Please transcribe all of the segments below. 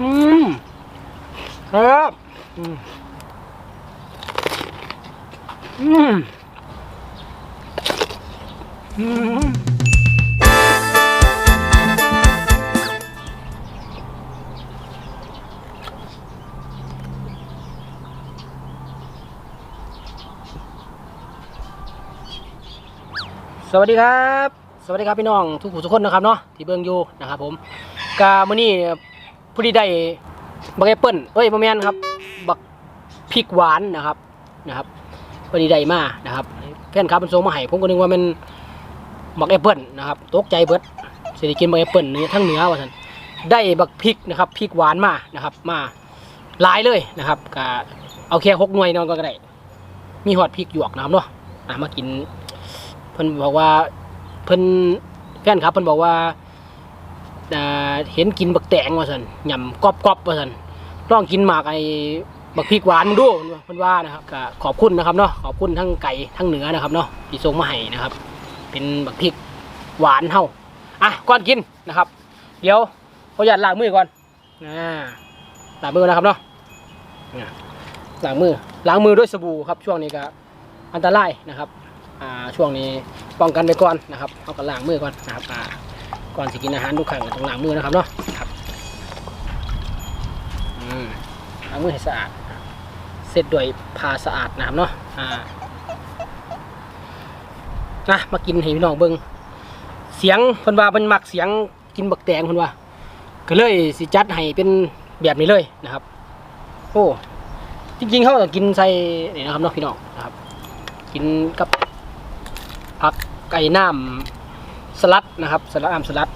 อืมครับอืมอืมอืมสวัสดีครับ สวัสดีครับพี่น้องทุกผู้ทุกคนนะครับเนาะที่เบิ่งอยู่นะครับผมกามื้อนี้ ผู้ที่ได้บักแอปเปิ้ลเอ้ยบ่แม่นครับ บักพริกหวานนะครับนะครับพอดีได้มานะครับแฟนคลับมันส่งมาให้ผมก็นึกว่ามันบักแอปเปิ้ลนะครับตกใจเบิดสิได้กินบักแอปเปิ้ลนี่ทั้งเหนือว่าซั่นได้บักพริกนะครับพริกหวานมานะครับมาหลายเลยนะครับก็เอาแค่หกหน่วยนอนก็ได้ มีฮอดพริกหยวกนะครับเนาะมากินเพิ่นบอกว่าเพิ่นแฟนครับเพิ่นบอกว่า เห็นกินบักแตงว่าซั่นยำกรอบๆว่าซั่นลองกินหมากไอ้บักพริกหวานมึงดูเพิ่นว่านะครับก็ขอบคุณนะครับเนาะขอบคุณทั้งไก่ทั้งเนื้อนะครับเนาะที่ส่งมาให้นะครับ เป็นบักพริกหวานเฮาอะก่อนกินนะครับ เดี๋ยวขออนุญาตล้างมือก่อนอ่าล้างมือนะครับเนาะล้างมือล้างมือด้วยสบู่ครับ ช่วงนี้ก็อันตรายนะครับ อ่าช่วงนี้ป้องกันไปก่อนนะครับเอากันล้างมือก่อนนะครับอ่า ก่อนสิกินอาหารทุกครั้งก็ต้องล้างมือนะครับเนาะครับอืมล้างมือให้สะอาด เสร็จด้วยผ้าสะอาดนะครับเนาะอ่านะมากินให้พี่น้องเบิ่งเสียงเพิ่นว่าเพิ่นมักเสียงกินบักแตงเพิ่นว่าก็เลยสิจัดให้เป็นแบบนี้เลยนะครับ โอ้จริงๆเขาต้องกินใส่นี่นะครับเนาะพี่น้องนะครับ กินกับผักไก่น้ำ สลัดนะครับสลัดน้ำสลัด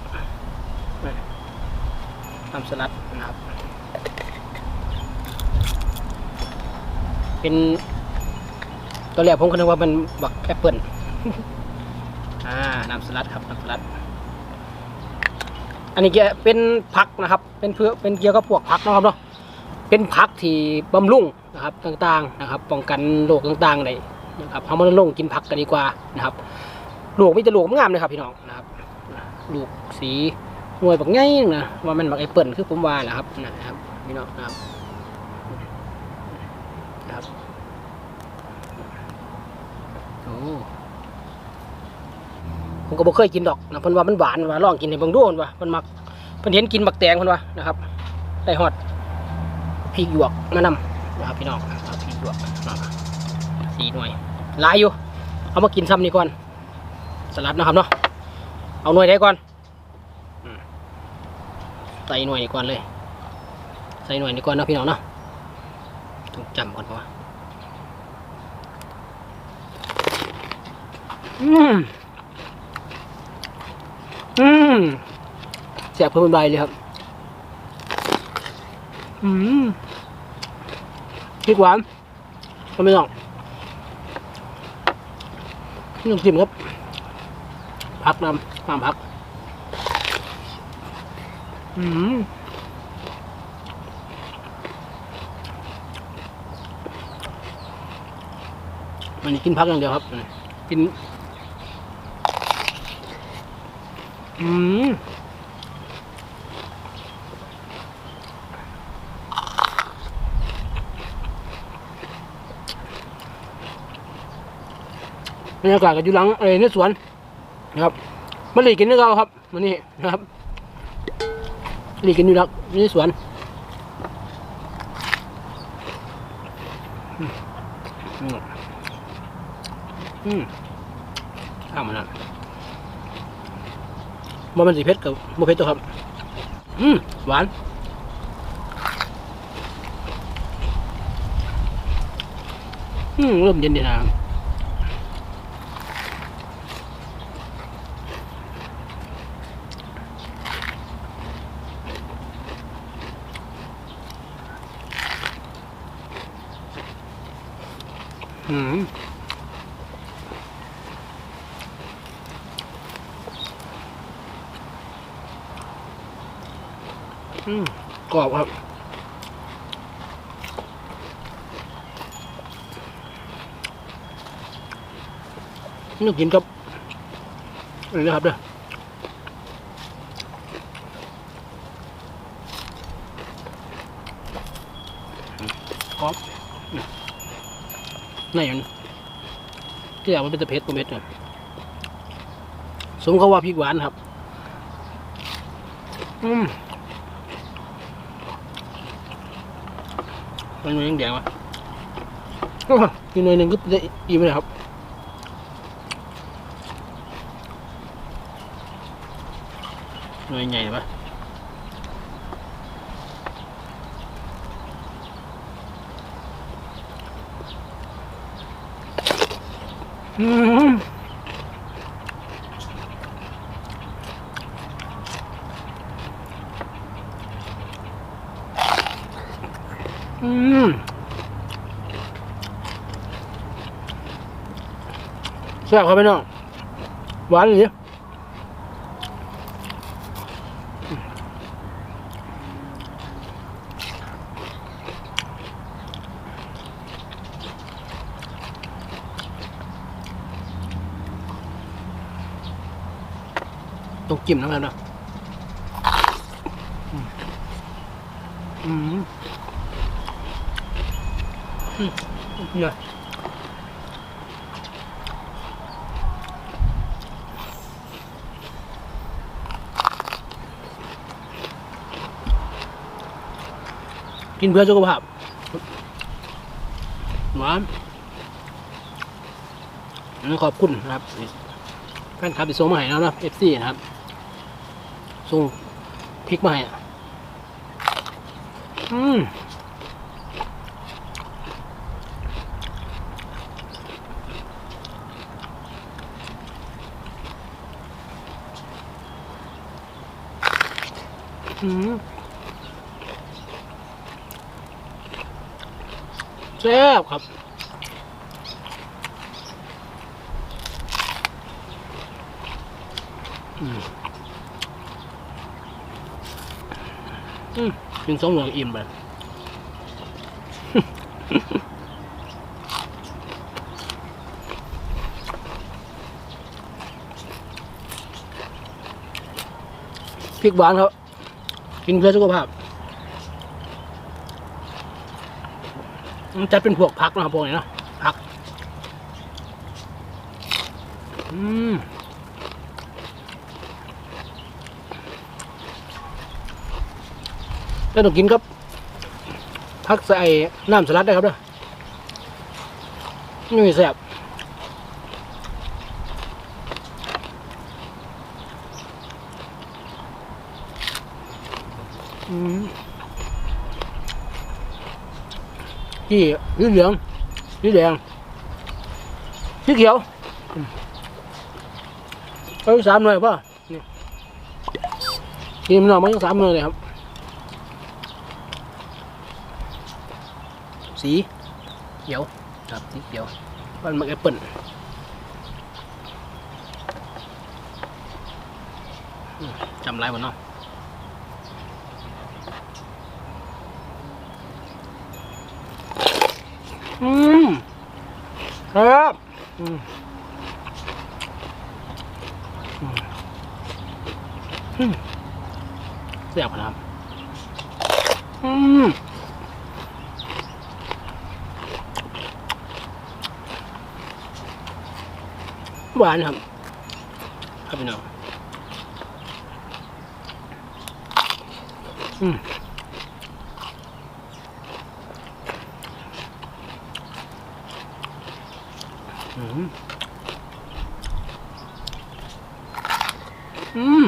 น้ำสลัดนะครับ เป็นตัวแรกผมก็นึกว่าเป็นบักแอปเปิลอ่าน้ำสลัดครับน้ำสลัด อันนี้เกี่ยเป็นผักนะครับ เป็นเพื่อเป็นเกี่ยวกับพวกผักนะครับเนาะเป็นผักที่บำรุงนะครับต่างๆนะครับ ป้องกันโรคต่างๆได้นะครับเอามาลงกินผักกันดีกว่านะครับ ลูกมีแต่ลูกงามเลยครับพี่น้องนะครับลูกสีห่วยแบักใหญ่นะว่ามันแบักไอเปิลคือผมว่าแหละครับนะครับพี่น้องนะครับครับโอ้ผมก็บ่เคยกินดอกนะเพิ่นว่ามันหวานว่าลองกินให้เบิ่งดูเพิ่นว่าเพิ่นมักเพิ่นเห็นกินบักแตงเพิ่นว่านะครับได้ฮอดพริกหยวกมานำนะครับพี่น้องพริกหยวกสีหน่วยหลายอยู่ เอามากินซ้ำนี่ก่อน สลัดนะครับเนาะเอาหน่วยได้ก่อนใส่หน่วยนี้ก่อนเลย ใส่หน่วยนี้ก่อนนะพี่น้องเนาะต้องจำก่อนเพราะว่าอืมอืมเสียบเพิ่มใบเลยครับ อืมพริกหวานก็ไม่ต้องนี่น้ำจิ้มครับ พักนำน้ำพัก อืมวันนี้กินพักอย่างเดียวครับ กิน อืมบรรยากาศก็อยู่หลังเอ้ยในสวน นะครับมันหลีกินนึกเอาครับมันนี่นะครับหลีกินอยู่แล้วนี่สวนอืมอืมอืมข้าวมันนั่นมันสีเผ็ดกับโมเผ็ดตัวครับ อืมหวานอืมเริ่มเย็นดีนะครับ อืมอืมกรอบครับนี่กินกับอะไรนะครับเด้อ อมอืม นี่มันที่อยากมันเป็นตะเพ็ดตัวเม็ดเนี่ยสมเขาว่าพริกหวานครับ อืมมันยังแดงวะกินหน่อยหนึ่งก็ได้อิ่มเลยครับหน่วยใหญ่ปะ อืมแซ่บครับพี่น้องหวานอย่างนี้ งจิ้มน้ำมันนะอืมอืมเนี่ยกินเพื่อสุขภาพหวานขอบคุณนะครับแฟนคลับที่ส่งมาให้แล้วนะเอฟซีนะครับ ส่งพริกมาให้อะ อืมอืมแซ่บครับ อืม อืม กินสองเหลืองอิ่มไปพริกหวานครับ กินเพื่อสุขภาพมันจะเป็นพวกผักนะครับพวกนี้เนาะผัก อืม แล้วต้องกินกับผักใส่น้ำสลัดได้ครับเด้อนี่แซ่บอืมที่สีเหลืองสีแดงสีเขียวเอาอีกสามหน่วยป่ะนี่กินมันออกมาทั้งสามหน่วยเลยครับ สีเขียวครับสีเขียวมันมันแอปเปิลจำไรบ่เนาะอืมครับอืมอืมอืมแซ่บครับอืม หวานครับ ครับพี่น้องอืมอืมอืม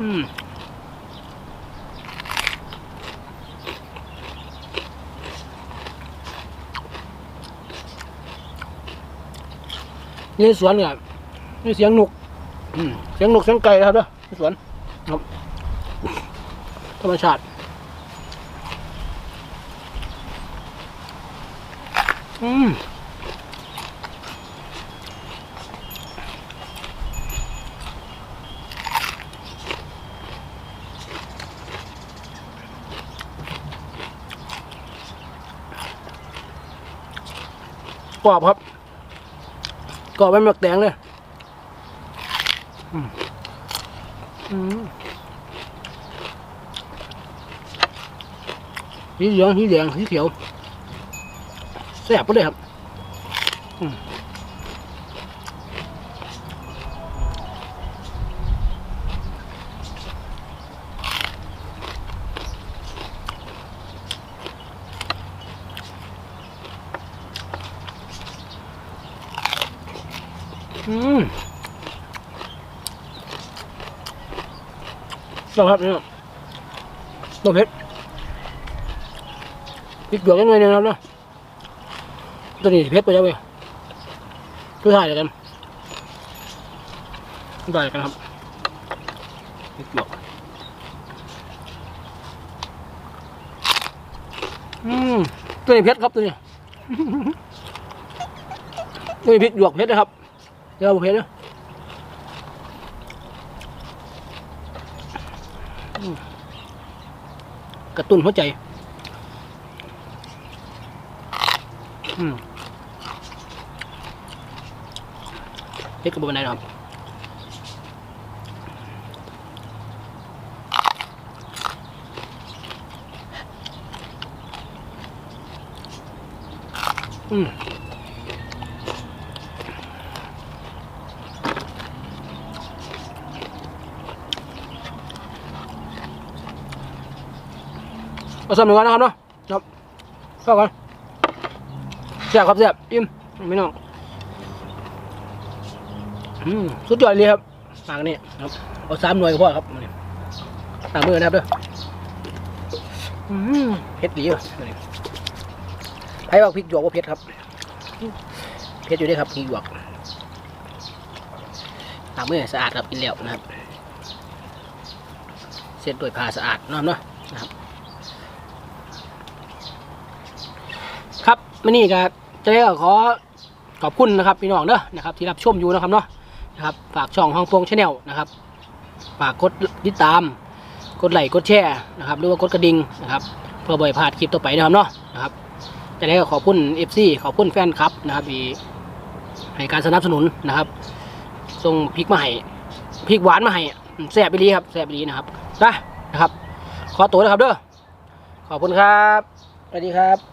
อืม นี่สวนเนี่ยนี่เสียงนกอืมเสียงนกเสียงไก่นะครับเด้อนี่สวนครับธรรมชาติอืมกรอบครับ กรอบเป็นหมักแดงเลยอืมอืมสีเหลืองสีแดงสีเขียวแซ่บไปเลยครับ อืมต้องครับเนี่ยต้องเผ็ดพริกหยวกยังไงเนี่ยนะครับเนาะตัวนี้เผ็ดไปแล้วเว้ยทุกท่ายเดียกันได้กันครับพริกหยวกอืมตัวนี้เผ็ดครับตัวนี้ตัวนี้พริกหยวกเผ็ดนะครับ ดี๋ยวเอาเผ็ดนะอืมกระตุ้นหัวใจเล็ดกกับบนไดนครับอืม เอาสำหนึ่งก่อนนะครับเนาะครับเข้ากันแซ่บครับแซ่บอิ่มไม่น้องอืมสุดยอดเลยครับปากนี่ครับเอาสามหน่วยก็พอครับนี่ตามมือนะครับเด้ออืมเผ็ดดีว่ะไผ่ว่าพริกหยวกว่าเผ็ดครับเผ็ดอยู่ด้วยครับพริกหยวกตามมือสะอาดครับกินแล้วนะครับ เส้นด้วยผ้าสะอาดเนาะเนาะนะครับ ครับ มื่อนี้ก็จะได้ขอขอบคุณนะครับพี่น้องเด้อนะครับที่รับชมอยู่นะครับเนาะนะครับฝากช่องห้องโปงชาแนลนะครับฝากกดติดตาม กดไลค์กดแชร์นะครับหรือว่ากดกระดิ่งนะครับเพื่อบ่อยพลาดคลิปต่อไปนะครับเนาะนะครับจะได้ก็ขอบคุณ FC ขอบคุณแฟนคลับนะครับที่ให้การสนับสนุนนะครับส่งพริกมาให้พริกหวานมาให้แซ่บไปรีครับแซ่บไปรีนะครับนะนะครับ ขอตัวนะครับเด้อขอบคุณครับสวัสดีครับ